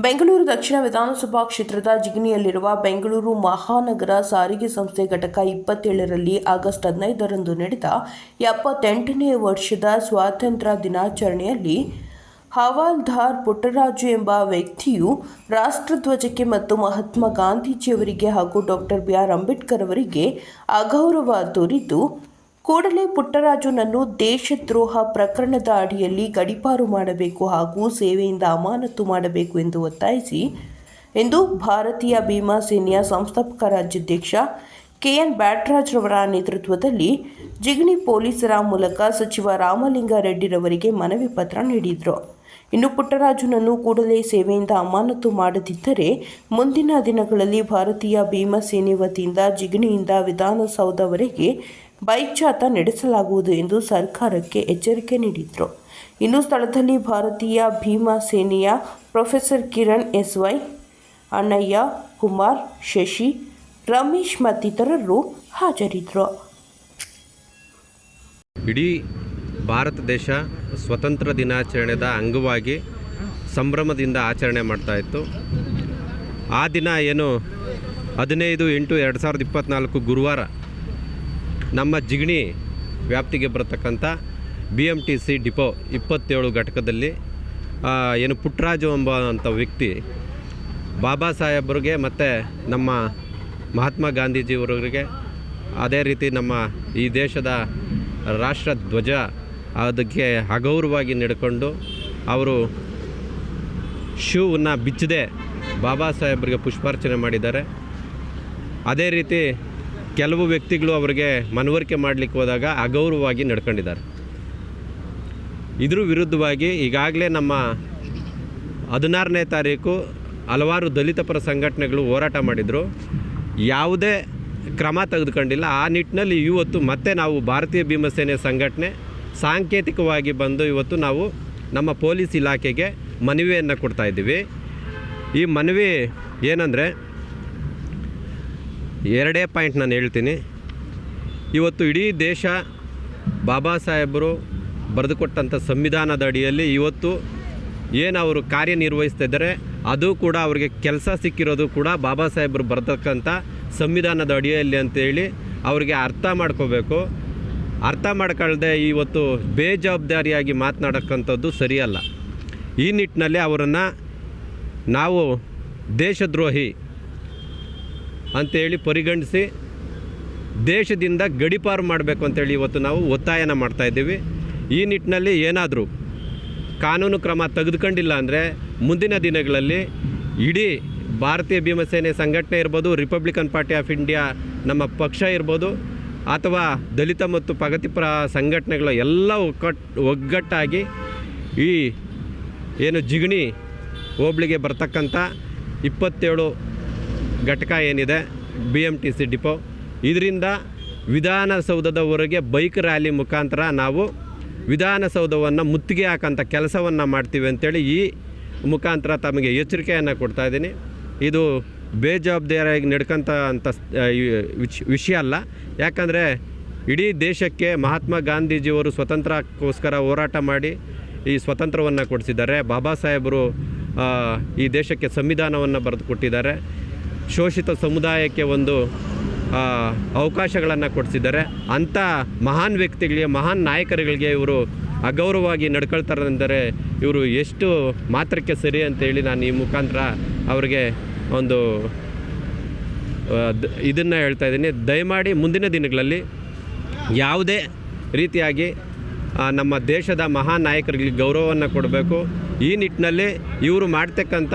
ಬೆಂಗಳೂರು ದಕ್ಷಿಣ ವಿಧಾನಸಭಾ ಕ್ಷೇತ್ರದ ಜಿಗಣಿಯಲ್ಲಿರುವ ಬೆಂಗಳೂರು ಮಹಾನಗರ ಸಾರಿಗೆ ಸಂಸ್ಥೆ ಘಟಕ ಇಪ್ಪತ್ತೇಳರಲ್ಲಿ ಆಗಸ್ಟ್ ಹದಿನೈದರಂದು ನಡೆದ ಎಪ್ಪತ್ತೆಂಟನೇ ವರ್ಷದ ಸ್ವಾತಂತ್ರ್ಯ ದಿನಾಚರಣೆಯಲ್ಲಿ ಹವಾಲ್ದಾರ್ ಪುಟ್ಟರಾಜು ಎಂಬ ವ್ಯಕ್ತಿಯು ರಾಷ್ಟ್ರಧ್ವಜಕ್ಕೆ ಮತ್ತು ಮಹಾತ್ಮ ಗಾಂಧೀಜಿಯವರಿಗೆ ಹಾಗೂ ಡಾಕ್ಟರ್ ಬಿ ಆರ್ ಅಂಬೇಡ್ಕರ್ ಅವರಿಗೆ ಅಗೌರವ ತೋರಿದ್ದು ಕೂಡಲೇ ಪುಟ್ಟರಾಜುನನ್ನು ದೇಶದ್ರೋಹ ಪ್ರಕರಣದ ಅಡಿಯಲ್ಲಿ ಗಡಿಪಾರು ಮಾಡಬೇಕು ಹಾಗೂ ಸೇವೆಯಿಂದ ಅಮಾನತು ಮಾಡಬೇಕು ಎಂದು ಒತ್ತಾಯಿಸಿ ಎಂದು ಭಾರತೀಯ ಭೀಮಾ ಸೇನೆಯ ಸಂಸ್ಥಾಪಕ ರಾಜ್ಯಾಧ್ಯಕ್ಷ ಕೆ ಎನ್ ರವರ ನೇತೃತ್ವದಲ್ಲಿ ಜಿಗಣಿ ಪೊಲೀಸರ ಮೂಲಕ ಸಚಿವ ರಾಮಲಿಂಗಾರೆಡ್ಡಿರವರಿಗೆ ಮನವಿ ಪತ್ರ ನೀಡಿದರು. ಇನ್ನು ಪುಟ್ಟರಾಜುನನ್ನು ಕೂಡಲೇ ಸೇವೆಯಿಂದ ಅಮಾನತು ಮಾಡದಿದ್ದರೆ ಮುಂದಿನ ದಿನಗಳಲ್ಲಿ ಭಾರತೀಯ ಭೀಮಾ ಸೇನೆ ವತಿಯಿಂದ ಜಿಗಣಿಯಿಂದ ವಿಧಾನಸೌಧವರೆಗೆ ಬೈಕ್ ಜಾಥಾ ನಡೆಸಲಾಗುವುದು ಎಂದು ಸರ್ಕಾರಕ್ಕೆ ಎಚ್ಚರಿಕೆ ನೀಡಿದರು. ಇನ್ನು ಸ್ಥಳದಲ್ಲಿ ಭಾರತೀಯ ಭೀಮಾ ಸೇನೆಯ professor Kiran S Y Annaiah Kumar, Shashi, Ramesh ಮತ್ತಿತರರು ಹಾಜರಿದ್ದರು ಇಡೀ ಭಾರತ ದೇಶ ಸ್ವತಂತ್ರ ದಿನಾಚರಣೆದ ಅಂಗವಾಗಿ ಸಂಭ್ರಮದಿಂದ ಆಚರಣೆ ಮಾಡ್ತಾ ಇತ್ತು. ಆ ದಿನ ಏನು ಹದಿನೈದು ಎಂಟು ಎರಡು ಸಾವಿರದ ಇಪ್ಪತ್ತ್ನಾಲ್ಕು ಗುರುವಾರ ನಮ್ಮ ಜಿಗಣಿ ವ್ಯಾಪ್ತಿಗೆ ಬರತಕ್ಕಂಥ B M T C depot ಇಪ್ಪತ್ತೇಳು ಘಟಕದಲ್ಲಿ ಏನು ಪುಟ್ಟರಾಜು ಎಂಬ ಅಂಥ ವ್ಯಕ್ತಿ ಬಾಬಾ ಸಾಹೇಬ್ರಿಗೆ ಮತ್ತು ನಮ್ಮ ಮಹಾತ್ಮ ಗಾಂಧೀಜಿಯವರಿಗೆ ಅದೇ ರೀತಿ ನಮ್ಮ ಈ ದೇಶದ ರಾಷ್ಟ್ರ ಧ್ವಜ ಅದಕ್ಕೆ ಅಗೌರವಾಗಿ ನಡ್ಕೊಂಡು ಅವರು ಶೂವನ್ನು ಬಿಚ್ಚದೆ. ಬಾಬಾ ಸಾಹೇಬ್ರಿಗೆ ಪುಷ್ಪಾರ್ಚನೆ ಮಾಡಿದ್ದಾರೆ. ಅದೇ ರೀತಿ ಕೆಲವು ವ್ಯಕ್ತಿಗಳು ಅವರಿಗೆ ಮನವರಿಕೆ ಮಾಡಲಿಕ್ಕೆ ಹೋದಾಗ ಅಗೌರವವಾಗಿ ನಡ್ಕೊಂಡಿದ್ದಾರೆ. ಇದ್ರ ವಿರುದ್ಧವಾಗಿ ಈಗಾಗಲೇ ನಮ್ಮ ಹದಿನಾರನೇ ತಾರೀಕು ಹಲವಾರು ದಲಿತ ಪರ ಸಂಘಟನೆಗಳು ಹೋರಾಟ ಮಾಡಿದರು. ಯಾವುದೇ ಕ್ರಮ ತೆಗೆದುಕೊಂಡಿಲ್ಲ. ಆ ನಿಟ್ಟಿನಲ್ಲಿ ಇವತ್ತು ಮತ್ತೆ ನಾವು ಭಾರತೀಯ ಭೀಮಸೇನೆ ಸಂಘಟನೆ ಸಾಂಕೇತಿಕವಾಗಿ ಬಂದು ಇವತ್ತು ನಾವು ನಮ್ಮ ಪೊಲೀಸ್ ಇಲಾಖೆಗೆ ಮನವಿಯನ್ನು ಕೊಡ್ತಾ ಇದ್ದೀವಿ. ಈ ಮನವಿ ಏನಂದರೆ ಎರಡೇ ಪಾಯಿಂಟ್ ನಾನು ಹೇಳ್ತೀನಿ. ಇವತ್ತು ಇಡೀ ದೇಶ ಬಾಬಾ ಸಾಹೇಬರು ಬರೆದುಕೊಟ್ಟಂಥ ಸಂವಿಧಾನದ ಅಡಿಯಲ್ಲಿ ಇವತ್ತು ಏನು ಅವರು ಕಾರ್ಯನಿರ್ವಹಿಸ್ತಾ ಇದ್ದಾರೆ, ಅದು ಕೂಡ ಅವರಿಗೆ ಕೆಲಸ ಸಿಕ್ಕಿರೋದು ಕೂಡ ಬಾಬಾ ಸಾಹೇಬರು ಬರ್ತಕ್ಕಂಥ ಸಂವಿಧಾನದ ಅಡಿಯಲ್ಲಿ ಅಂತೇಳಿ ಅವರಿಗೆ ಅರ್ಥ ಮಾಡ್ಕೋಬೇಕು. ಅರ್ಥ ಮಾಡ್ಕೊಳ್ಳದೆ ಇವತ್ತು ಬೇಜವಾಬ್ದಾರಿಯಾಗಿ ಮಾತನಾಡಕ್ಕಂಥದ್ದು ಸರಿಯಲ್ಲ. ಈ ನಿಟ್ಟಿನಲ್ಲಿ ಅವರನ್ನು ನಾವು ದೇಶದ್ರೋಹಿ ಅಂತೇಳಿ ಪರಿಗಣಿಸಿ ದೇಶದಿಂದ ಗಡಿಪಾರು ಮಾಡಬೇಕು ಅಂತೇಳಿ ಇವತ್ತು ನಾವು ಒತ್ತಾಯನ ಮಾಡ್ತಾಯಿದ್ದೀವಿ ಈ ನಿಟ್ಟಿನಲ್ಲಿ ಏನಾದರೂ ಕಾನೂನು ಕ್ರಮ ತೆಗೆದುಕೊಂಡಿಲ್ಲ ಅಂದರೆ ಮುಂದಿನ ದಿನಗಳಲ್ಲಿ ಇಡೀ ಭಾರತೀಯ ಭೀಮಸೇನೆ ಸಂಘಟನೆ ಇರ್ಬೋದು ರಿಪಬ್ಲಿಕನ್ ಪಾರ್ಟಿ ಆಫ್ ಇಂಡಿಯಾ ನಮ್ಮ ಪಕ್ಷ ಇರ್ಬೋದು, ಅಥವಾ ದಲಿತ ಮತ್ತು ಪ್ರಗತಿಪರ ಸಂಘಟನೆಗಳು ಎಲ್ಲ ಒಕ್ಕಟ್ಟು ಒಗ್ಗಟ್ಟಾಗಿ ಈ ಏನು ಜಿಗಣಿ ಹೋಬಳಿಗೆ ಬರ್ತಕ್ಕಂಥ ಇಪ್ಪತ್ತೇಳು ಘಟಕ ಏನಿದೆ? B M T C depot ಇದರಿಂದ ವಿಧಾನಸೌಧದವರೆಗೆ ಬೈಕ್ ರ್ಯಾಲಿ ಮುಖಾಂತರ ನಾವು ವಿಧಾನಸೌಧವನ್ನು ಮುತ್ತಿಗೆ ಹಾಕೋಂಥ ಕೆಲಸವನ್ನು ಮಾಡ್ತೀವಿ ಅಂತೇಳಿ ಈ ಮುಖಾಂತರ ತಮಗೆ ಎಚ್ಚರಿಕೆಯನ್ನು ಕೊಡ್ತಾ ಇದ್ದೀನಿ. ಇದು ಬೇಜವಾಬ್ದಾರಿಯಾಗಿ ನಡ್ಕೊಂತ ಅಂಥ ವಿಷಯ ಅಲ್ಲ. ಯಾಕಂದರೆ ಇಡೀ ದೇಶಕ್ಕೆ ಮಹಾತ್ಮ ಗಾಂಧೀಜಿಯವರು ಸ್ವತಂತ್ರಕ್ಕೋಸ್ಕರ ಹೋರಾಟ ಮಾಡಿ ಈ ಸ್ವತಂತ್ರವನ್ನು ಕೊಡಿಸಿದ್ದಾರೆ. ಬಾಬಾ ಸಾಹೇಬರು ಈ ದೇಶಕ್ಕೆ ಸಂವಿಧಾನವನ್ನು ಬರೆದು ಕೊಟ್ಟಿದ್ದಾರೆ. ಶೋಷಿತ ಸಮುದಾಯಕ್ಕೆ ಒಂದು ಅವಕಾಶಗಳನ್ನು ಕೊಡಿಸಿದ್ದಾರೆ. ಅಂಥ ಮಹಾನ್ ವ್ಯಕ್ತಿಗಳಿಗೆ, ಮಹಾನ್ ನಾಯಕರುಗಳಿಗೆ ಇವರು ಅಗೌರವವಾಗಿ ನಡ್ಕೊಳ್ತಾರೆಂದರೆ ಇವರು ಎಷ್ಟು ಮಾತ್ರಕ್ಕೆ ಸರಿ ಅಂತೇಳಿ ನಾನು ಈ ಮುಖಾಂತರ ಅವರಿಗೆ ಒಂದು ಇದನ್ನು ಹೇಳ್ತಾ ಇದ್ದೀನಿ. ದಯಮಾಡಿ ಮುಂದಿನ ದಿನಗಳಲ್ಲಿ ಯಾವುದೇ ರೀತಿಯಾಗಿ ನಮ್ಮ ದೇಶದ ಮಹಾನ್ ನಾಯಕರಿಗೆ ಗೌರವವನ್ನು ಕೊಡಬೇಕು. ಈ ನಿಟ್ಟಿನಲ್ಲಿ ಇವರು ಮಾಡ್ತಕ್ಕಂಥ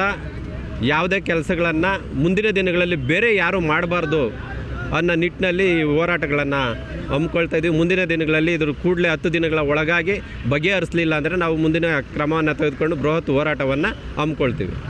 ಯಾವುದೇ ಕೆಲಸಗಳನ್ನು ಮುಂದಿನ ದಿನಗಳಲ್ಲಿ ಬೇರೆ ಯಾರೂ ಮಾಡಬಾರ್ದು ಅನ್ನೋ ನಿಟ್ಟಿನಲ್ಲಿ ಹೋರಾಟಗಳನ್ನು ಹಮ್ಮಿಕೊಳ್ತಾ ಇದ್ದೀವಿ ಮುಂದಿನ ದಿನಗಳಲ್ಲಿ ಇದ್ರ ಕೂಡಲೇ ಹತ್ತು ದಿನಗಳ ಒಳಗಾಗಿ ಬಗೆಹರಿಸಲಿಲ್ಲ ಅಂದರೆ ನಾವು ಮುಂದಿನ ಕ್ರಮವನ್ನು ತೆಗೆದುಕೊಂಡು ಬೃಹತ್ ಹೋರಾಟವನ್ನು ಹಮ್ಮಿಕೊಳ್ತೀವಿ.